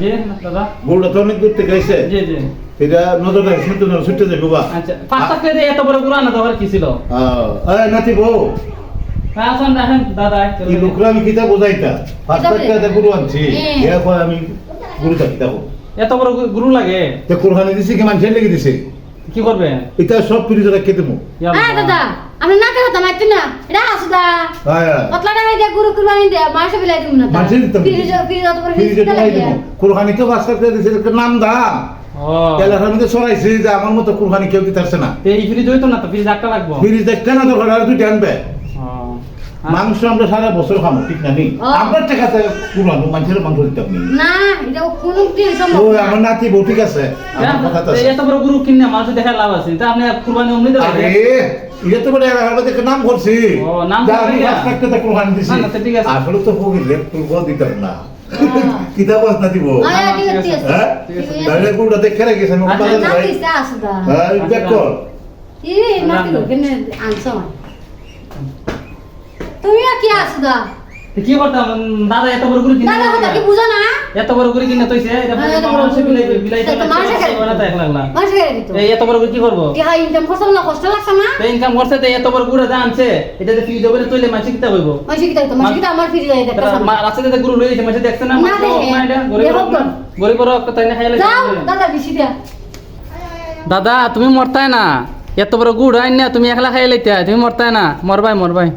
জি দাদা? গরুটা তো অনেক দূর থেকে আইছে। জি জি। এটা নজর না যাব আচ্ছা পাঁচটা করে এত বড়গুলো আনা দেওয়ার কি ছিল? আয় নাতি বউ। হ্যাঁ আসুন দাদা এই লোকরা আমি কিতা বোঝাইতা? পাঁচ লাখ টাকা আনছি। হ্যাঁ। এরপর আমি গরুটা কিতা এত বড় গুরু লাগে? তে কোরবানি দিছি কি মানুষের লেগে দিছে? কি করবে? এটা সব ফ্রিজে রেখে দেবো। হ্যাঁ দাদা। আপনি না কথা মাইতে না এটা আসুদা হ্যাঁ কতলা টাকা দিয়ে গুরু কুরবানি দিয়া মাসে বিলাই দিব না মাসে দিতে ফিরে যাও ফিরে যাও ফ্রিজে ফিরে দেবো। কোরবানি কেউ পাঁচ লাখ টাকা দিছে এটার নাম দা। ও। এলাকার মধ্যে ছড়াইছে যে আমার মতো কোরবানি কেউ দিতে পারছে না। তো এই ফ্রিজ হইতো না তো ফ্রিজ একটা লাগবো ফ্রিজ দেখতে না তো আর দুইটা আনবে। মাংস আমরা সারা বছর খাব ঠিক না নি? আপনার টাকাতে কুরবানো মানুষের মাংস দিতাম নি না এটা কোন দিন সম্ভব ও আমার নাতি বউ ঠিক আছে। হ্যাঁ, আমার কথা তো তো আছে। এত বড় গুরু কিনে মানুষ দেখা লাভ আছে। তা আপনি কুরবানি অমনি দেবেন? আরে এটা তো বলে এলাকার মধ্যে নাম করছি। ও, নাম যা করছি, আমি হ্যাঁ। পাঁচ লাখ দিছি। না, ঠিক আছে। আসলে তো ফকির রে তুলব দিতাম না। হ্যাঁ। কিতা বাস না দিব হ্যাঁ। হ্যাঁ। তাহলে গুড়টা দেখে রেখেছে আমি আচ্ছা, দিছে আসুদা হ্যাঁ দেখ ই না দিল কেন আনছ তুমি আর কি আসুদা তো কি করতাম দাদা এত বড় গুরু কিনে দাদা কথা কি বুঝো না? এত বড় গুরু কিনে এটা হ্যাঁ, এত বড় মানুষ বিলাই বিলাই তো মানুষে খায়। বানাতে এক লাগলা মাসে গেলে দিত। এই এত বড় গুরু কি করব? কি হয় ইনকাম করছ না কষ্ট লাগছে না? তো ইনকাম করছে তো এত বড় গুরু যা আনছে এটা যে ফ্রিজ হবে তৈলে মাছ কিতা হইব? মাসে কি দেখতো মাসে কি আমার ফিরে যায় দেখতে রাস্তাতে গুরু লই মাছ দেখছে না না দেখে। দেখো তো। গরিব বড় তাই না খাইলে যাও দাদা বেশি দিয়া। দাদা তুমি মরতাই না। এত বড় গুড় আইন না তুমি একলা খাই লাইতে তুমি মরতাই না। মরবাই মরবাই।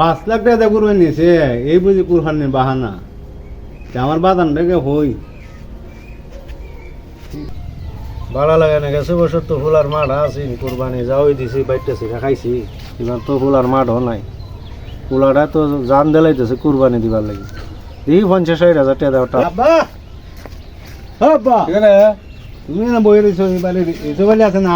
পাঁচ লাখ টাকা কুরবানি নিয়েছে এই বুঝি কুরবানির বাহানা। আমার বাদান রেখে হই? ভালো লাগে না গেছে বছর তো ফুলার মাঠ আছে কুরবানি যাওই দিছি বাইতেছি খাইছি। এবার তো ফুলার মাঠও নাই। ফুলাটা তো জান দেলাইতেছে কুরবানি দিবার লাগি। দেখি পঞ্চাশ ষাট হাজার টাকা দেওয়াটা তুমি না বই রয়েছো এবারে এসে বলে আছে না?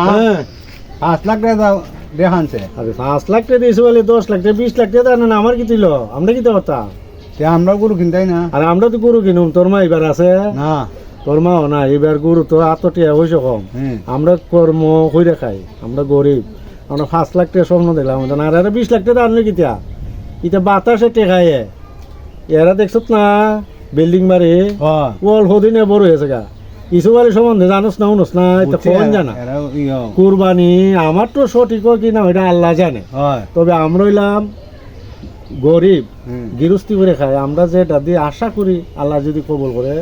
পাঁচ লাখ টাকা দাও। দেখানছে। আরে পাঁচ লাখ টাকা দিয়েছে বলে দশ লাখ টাকা বিশ লাখ টাকা দেয় না আমার কি দিল? আমরা কি দেওয়া আমরা গরু কিনতাই না। আর আমরা তো গরু কিনুম তোর মা এবার আছে? না। তোর মাও না এবার গরু তো আতটিয়া হয়েছে কম। আমরা কর্ম হইরে খাই আমরা গরিব। আমরা পাঁচ লাখ টাকা স্বপ্ন দেখলাম আমাদের আর বিশ লাখ টাকা আনলে কিতা ইটা বাতাসে টেকায় এরা দেখছ না বিল্ডিং বাড়ি ওয়াল হদিনে বড় হয়েছে গা। কিছু বাড়ি সম্বন্ধে জানোস না উনোস না এটা কোন জানা? কুরবানি আমার তো সঠিক কি না এটা আল্লাহ জানে। তবে আমরা হইলাম গরিব গৃহস্থী করে খাই। আমরা যেটা দিয়ে আশা করি আল্লাহ যদি কবল করে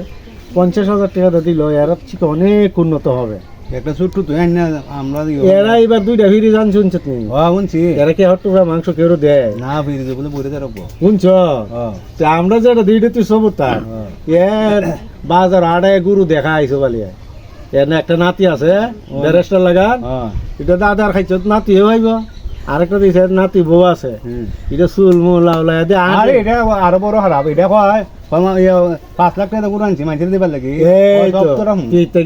পঞ্চাশ হাজার টাকা দিল এরা থেকে অনেক উন্নত হবে। একটা ছোট্ট তো না আমরা এরা এবার দুইটা ফিরি জান শুনছে তুমি হ্যাঁ শুনছি। এরা কে মাংস কেউ দেয়? না ফিরে শুনছ? হ্যাঁ। আমরা যেটা দুইটা তুই সব তার এর বাজার আড়ায় গুরু দেখা আইসো বালিয়া এর না একটা নাতি আছে ব্যারেস্টার লাগান। হ্যাঁ এটা দাদার খাইছ নাতি হইব আরেকটা দিছে নাতি বউ আছে। এটা চুল মুলা উলাই দে আরে এটা আরও বড় খারাপ। এটা কয় পাঁচ লাখ টাকা করে আনছি দিবার লাগে।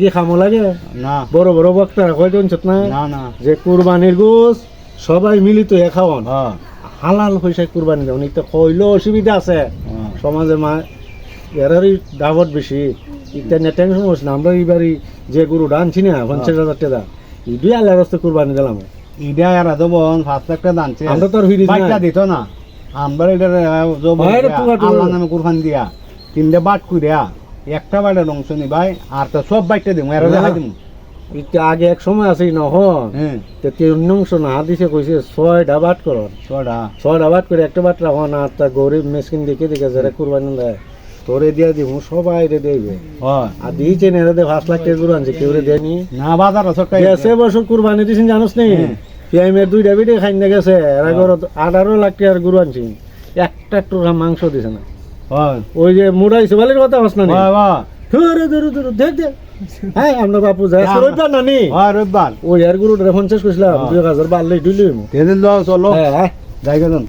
কি খামো লাগে? না। বড় বড় কয় না না। যে কুরবানির গোস সবাই মিলিত এ খাওয়ান। হ্যাঁ। হালাল পয়সা কুরবানি কইলেও অসুবিধা আছে। হ্যাঁ। সমাজে মা এরারই দাবত বেশি। ইটা নিয়ে টেনশন করছে না আমরা এইবারই যে গরু আনছি না পঞ্চাশ হাজার টাকা। ইডি আল্লাহ রাস্তা কুরবানি দিলাম। ইডা আর দেবন পাঁচ লাখ টাকা আনছে আমরা তো আর দিত না। আমরা এটা আল্লাহ নামে কুরবান দিয়া। তিনটে বাট কইরা একটা বাটের অংশ নি ভাই আর তো সব বাইকটা দিব এরা দেখা দিব আগে এক সময় আছে নহন হ্যাঁ। তে তিন অংশ না দিছে কইছে ছয়টা বাট করন ছটা ছয়টা বাট করে একটা বাট রাখো না তা গরিব মেসকিন দেখে দেখে যারা কুরবানি দেয়। তোরে দিয়া দিব সবাই রে দেবে আর দিয়েছে না দে পাঁচ লাখ টাকা আনছে কেউ রে দেয়নি। না বাজার গেছে বছর কুরবানি দিছেন জানোস নি? হ্যাঁ। পিআইমের দুইটা বিটে খাই না গেছে এরা গরু আঠারো লাখ টাকার গরু আনছি। একটা টুকরা মাংস দিছে না। ওই যে মুড়াইছে বালির কথা হস না? হয় হয়। ধরে ধরে ধরে দেখ দেখ হ্যাঁ আমরা বাপু যাই না, রইবার না নি? রবিবার। ওই আর গরুটা পঞ্চাশ কইছিলাম হ্যাঁ। দুই হাজার বাড়লেই ডুলি তেদিন চলো। হ্যাঁ হ্যাঁ। যাই গেছেন